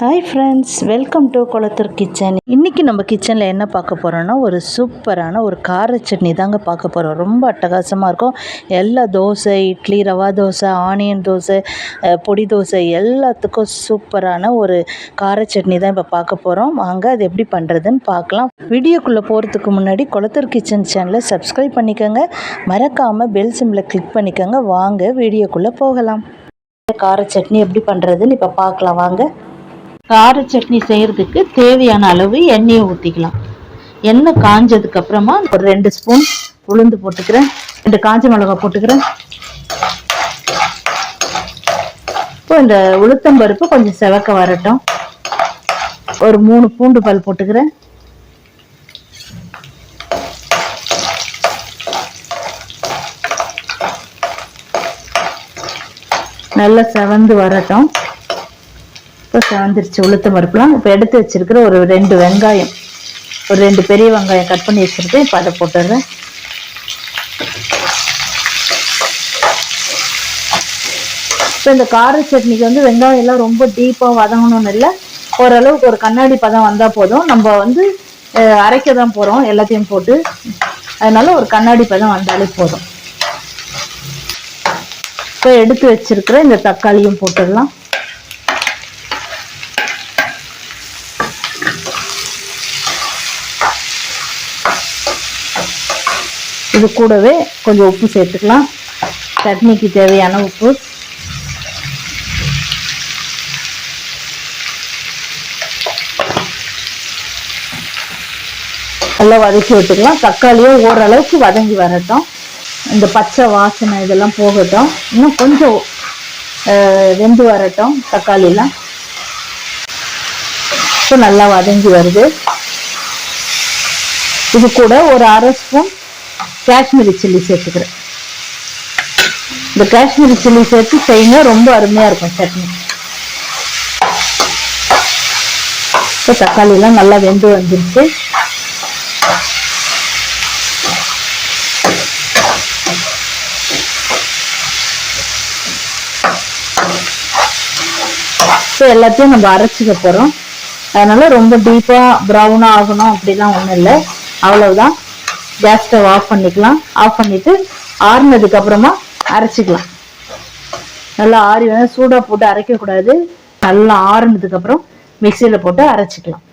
Hi friends welcome to Kulathur kitchen இன்றைக்கி நம்ம கிச்சனில் என்ன பார்க்க போகிறோன்னா ஒரு சூப்பரான ஒரு கார சட்னி தாங்க பார்க்க போகிறோம் ரொம்ப அட்டகாசமாக இருக்கும். எல்லா தோசை இட்லி ரவா தோசை ஆனியன் தோசை பொடி தோசை எல்லாத்துக்கும் சூப்பரான ஒரு கார சட்னி தான் இப்போ பார்க்க போகிறோம் வாங்க அது எப்படி பண்ணுறதுன்னு பார்க்கலாம். வீடியோக்குள்ளே போகிறதுக்கு முன்னாடி குளத்தூர் கிச்சன் சேனலை சப்ஸ்கிரைப் பண்ணிக்கோங்க. மறக்காமல் பெல் சிம்மில் கிளிக் பண்ணிக்கோங்க. வாங்க வீடியோக்குள்ளே போகலாம். கார சட்னி எப்படி பண்ணுறதுன்னு இப்போ பார்க்கலாம். வாங்க. கார சட்னி செய்கிறதுக்கு தேவையான அளவு எண்ணெயை ஊற்றிக்கலாம் எண்ணெய் காஞ்சதுக்கு அப்புறமா ஒரு ரெண்டு ஸ்பூன் உளுந்து போட்டுக்கிறேன். ரெண்டு காஞ்ச மிளகாய் போட்டுக்கிறேன். இப்போ இந்த உளுத்தம்பருப்பு கொஞ்சம் செவக்க வரட்டும். ஒரு மூணு பூண்டு பல் போட்டுக்கிறேன். நல்லா செவந்து வரட்டும். இப்போ செவந்துருச்சு உளுத்தம் பருப்புலாம் இப்போ எடுத்து வச்சிருக்கிற ஒரு ரெண்டு வெங்காயம். ஒரு ரெண்டு பெரிய வெங்காயம் கட் பண்ணி வச்சுருக்கேன். இப்போ அதை போட்டுடுறேன். இப்போ இந்த கார சட்னிக்கு வந்து வெங்காயம் எல்லாம் ரொம்ப டீப்பாக வதங்கணும்னு இல்லை. ஓரளவுக்கு ஒரு கண்ணாடி பதம் வந்தால் போதும். நம்ம வந்து அரைக்க தான் போகிறோம் எல்லாத்தையும் போட்டு. அதனால ஒரு கண்ணாடி பதம் வந்தாலே போதும். இப்போ எடுத்து வச்சிருக்கிற இந்த தக்காளியும் போட்டுடலாம். இது கூடவே கொஞ்சம் உப்பு சேர்த்துக்கலாம். சட்னிக்கு தேவையான உப்பு. நல்லா வதக்கி விட்டுக்கலாம். தக்காளியும் ஓரளவுக்கு வதங்கி வரட்டும். இந்த பச்சை வாசனை இதெல்லாம் போகட்டும். இன்னும் கொஞ்சம் வெந்து வரட்டும் தக்காளிலாம். இப்போ நல்லா வதங்கி வருது. இது கூட ஒரு அரை ஸ்பூன் காஷ்மீரி சில்லி சேர்த்துக்கிறேன். இந்த காஷ்மீரி சில்லி சேர்த்து செய்யுங்க ரொம்ப அருமையா இருக்கும் சட்னி. இப்போ தக்காளி எல்லாம் நல்லா வெந்து வந்துருச்சு. இப்போ எல்லாத்தையும் நம்ம அரைச்சிக்க போகிறோம் அதனால ரொம்ப டீப்பா ப்ரௌனாக ஆகணும் அப்படிலாம் ஒன்றும் இல்லை. அவ்வளவுதான். கேஸ் ஸ்டவ் ஆஃப் பண்ணிக்கலாம். ஆஃப் பண்ணிட்டு ஆறுனதுக்கு அப்புறமா அரைச்சிக்கலாம். நல்லா ஆறி வந்து சூடாக போட்டு அரைக்கக்கூடாது நல்லா ஆறுனதுக்கப்புறம் மிக்சியில் போட்டு அரைச்சிக்கலாம்.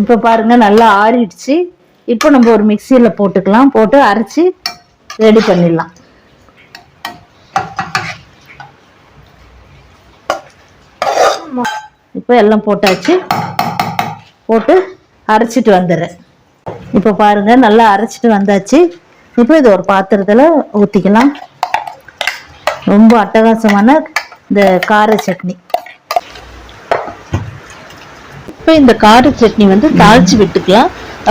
இப்போ பாருங்க நல்லா ஆறிடுச்சு. இப்போ நம்ம ஒரு மிக்சியில் போட்டுக்கலாம். போட்டு அரைச்சி ரெடி பண்ணிடலாம். இப்போ எல்லாம் போட்டாச்சு. போட்டு அரைச்சிட்டு வந்துடுறேன். இப்போ பாருங்க நல்லா அரைச்சிட்டு வந்தாச்சு. இப்போ இது ஒரு பாத்திரத்தில் ஊற்றிக்கலாம் ரொம்ப அட்டகாசமான இந்த கார சட்னி. இப்போ இந்த கார சட்னி வந்து தாளிச்சு விட்டுக்கலாம்.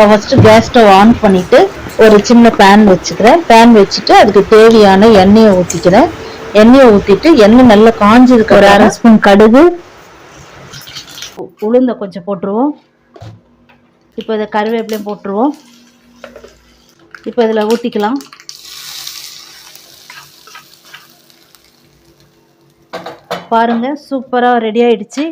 ஃபர்ஸ்ட் கேஸ் ஸ்டவ் ஆன் பண்ணிட்டு ஒரு சின்ன பேன் வச்சுக்கிறேன். பேன் வச்சுட்டு அதுக்கு தேவையான எண்ணெயை ஊற்றிக்கிறேன் எண்ணெயை ஊற்றிட்டு எண்ணெய் நல்லா காஞ்சதுக்கு ஒரு அரை ஸ்பூன் கடுகு. உளுந்த கொஞ்சம் போட்டுருவோம். இப்போ இதை கருவேப்பிலையும் போட்டுருவோம். இப்போ இதில் ஊற்றிக்கலாம். பாருங்கள் சூப்பராக ரெடி ஆகிடுச்சு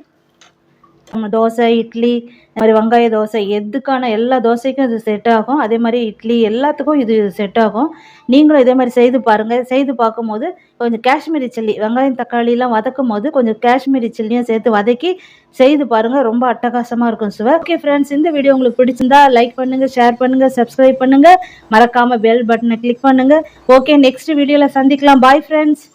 நம்ம தோசை இட்லி இந்த மாதிரி வெங்காய தோசை எதுக்கான எல்லா தோசைக்கும் இது செட் ஆகும். அதே மாதிரி இட்லி எல்லாத்துக்கும் இது செட் ஆகும். நீங்களும் இதே மாதிரி செய்து பாருங்கள் செய்து பார்க்கும்போது கொஞ்சம் காஷ்மீரி சில்லி வெங்காயம் தக்காளிலாம் வதக்கும் போது கொஞ்சம் காஷ்மீரி சில்லியும் சேர்த்து வதக்கி செய்து பாருங்கள் ரொம்ப அட்டகாசமாக இருக்கும் சுவை. ஓகே ஃப்ரெண்ட்ஸ் இந்த வீடியோ உங்களுக்கு பிடிச்சிருந்தா லைக் பண்ணுங்கள் ஷேர் பண்ணுங்கள் சப்ஸ்கிரைப் பண்ணுங்கள் மறக்காமல் பெல் பட்டனை கிளிக் பண்ணுங்கள் ஓகே நெக்ஸ்ட் வீடியோவில் சந்திக்கலாம். Bye friends